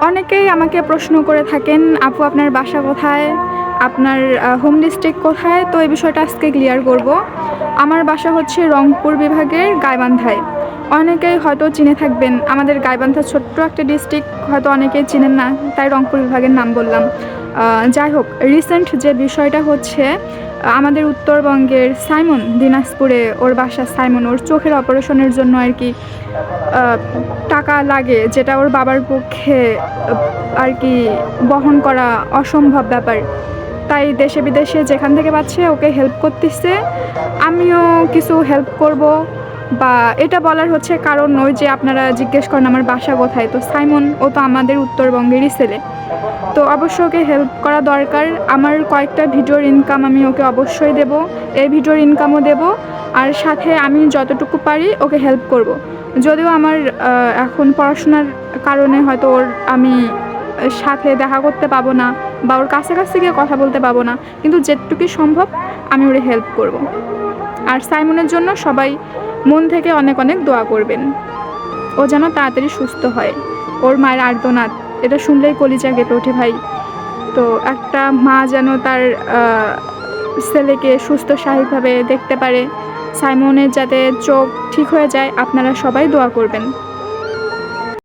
অনেকেই আমাকে প্রশ্ন করে থাকেন, আপু, আপনার বাসা কোথায়? আপনার হোম ডিস্ট্রিক্ট কোথায়? তো এই বিষয়টা আজকে ক্লিয়ার করব। আমার বাসা হচ্ছে রংপুর বিভাগের গাইবান্ধায়। অনেকেই হয়তো চিনে থাকবেন, আমাদের গাইবান্ধা ছোট্ট একটা ডিস্ট্রিক্ট হয়তো অনেকেই চিনেন না, তাই রংপুর বিভাগের নাম বললাম। যাই হোক রিসেন্ট যে বিষয়টা হচ্ছে, আমাদের উত্তরবঙ্গের সাইমন দিনাজপুরে ওর বাসা সাইমন, ওর চোখের অপারেশনের জন্য আর কি টাকা লাগে, যেটা ওর বাবার পক্ষে আর কি বহন করা অসম্ভব ব্যাপার। তাই দেশে বিদেশে যেখান থেকে পাচ্ছে, ওকে হেল্প করতেছে। আমিও কিছু হেল্প করব। বা এটা বলার হচ্ছে কারণ ওই যে আপনারা জিজ্ঞেস করেন আমার বাসা কোথায়, তো সাইমন, ও তো আমাদের উত্তরবঙ্গেরই ছেলে তো অবশ্যই ওকে হেল্প করা দরকার। আমার কয়েকটা ভিডিওর ইনকাম আমি ওকে অবশ্যই দেব। এই ভিডিওর ইনকামও দেব। আর সাথে আমি যতটুকু পারি ওকে হেল্প করব। যদিও আমার এখন পড়াশোনার কারণে হয়তো ওর আমি সাথে দেখা করতে পাবো না বা ওর কাছে কাছে গিয়ে কথা বলতে পাবো না। কিন্তু যেটুকুই সম্ভব আমি ওরে হেল্প করব। আর সাইমনের জন্য সবাই মন থেকে অনেক অনেক দোয়া করবেন। ও যেন তাড়াতাড়ি সুস্থ হয়। ওর মায়ের আর্দনাদ এটা শুনলেই কলিজা কেঁপে ওঠে ভাই। তো একটা মা যেন তার ছেলেকে সুস্থ স্বাভাবিকভাবে দেখতে পারে। সাইমনের যাতে চোখ ঠিক হয়ে যায়, আপনারা সবাই দোয়া করবেন।